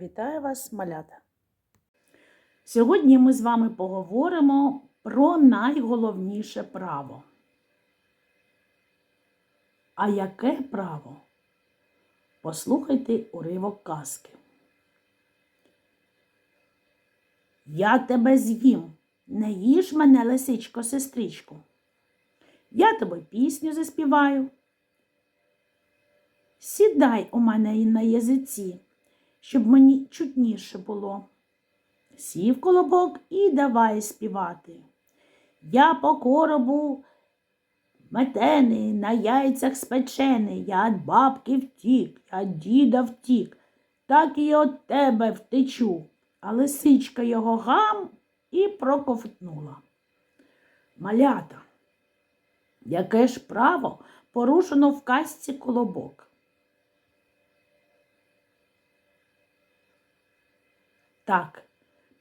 Вітаю вас, малята! Сьогодні ми з вами поговоримо про найголовніше право. А яке право? Послухайте уривок казки. Я тебе з'їм, не їж мене, лисичко, сестричку. Я тобі пісню заспіваю. Сідай у мене і на язиці, щоб мені чутніше було. Сів колобок і давай співати. Я по коробу метений, на яйцях спечений, я від бабки втік, я від діда втік, так і от тебе втечу. А лисичка його гам і проковтнула. Малята, яке ж право порушено в казці колобок? Так,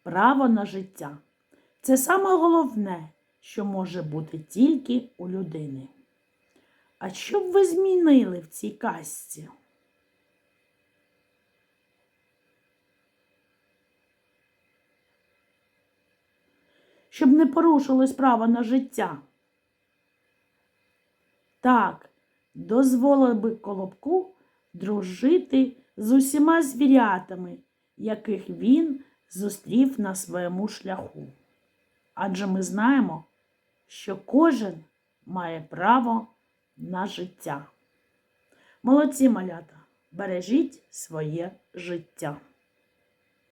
право на життя. Це саме головне, що може бути тільки у людини. А що б ви змінили в цій казці? Щоб не порушилось право на життя. Так, дозволили би колобку дружити з усіма звірятами, яких він зустрів на своєму шляху. Адже ми знаємо, що кожен має право на життя. Молодці малята, бережіть своє життя.